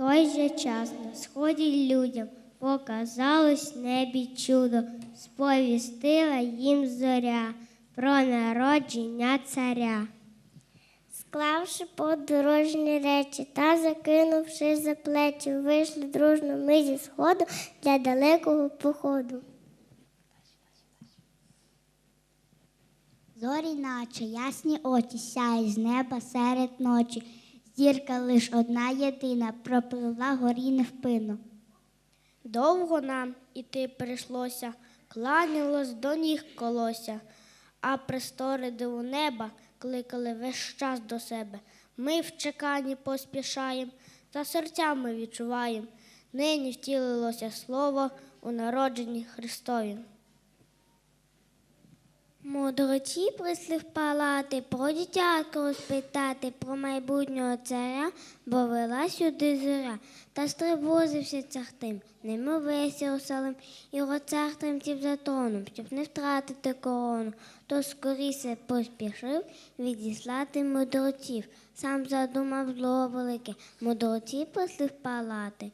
той же час на сході людям показалось в небі чудо, сповістила їм зоря про народження царя. Склавши подорожні речі та закинувши за плечі, вийшли дружно ми зі сходу для далекого походу. Зорі, наче ясні очі, сяє з неба серед ночі. Зірка лиш одна єдина пропливла горі невпинно. Довго нам іти прийшлося, кланялось до ніг колося, а простори диву неба кликали весь час до себе. Ми в чеканні поспішаєм, та серцями відчуваєм. Нині втілилося слово у народженні Христові. Мудроці прийшли в палати, про дитятко розпитати, про майбутнього царя, бо вела сюди зоря. Та стривожився цар тим, немов весь Єрусалим, і цар тремтів за троном, щоб не втратити корону. То скоріше поспішив відіслати мудреців. Сам задумав зло велике, мудроці прийшли в палати.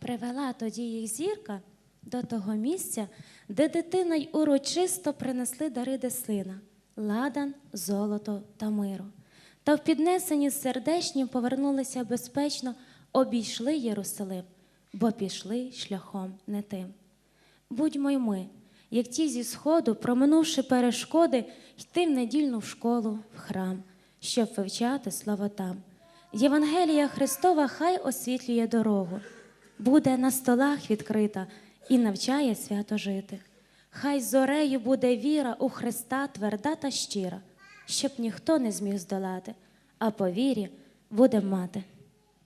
Привела тоді їх зірка до того місця, де дитина й урочисто принесли дари до сина ладан, золото та миру. Та в піднесенні сердечні повернулися безпечно, обійшли Єрусалим, бо пішли шляхом не тим. Будьмо й ми, як ті зі сходу, проминувши перешкоди, йти в недільну в школу, в храм, щоб вивчати слово там. Євангелія Христова хай освітлює дорогу, буде на столах відкрита і навчає свято жити. Хай зорею буде віра у Христа тверда та щира, щоб ніхто не зміг здолати, а по вірі буде мати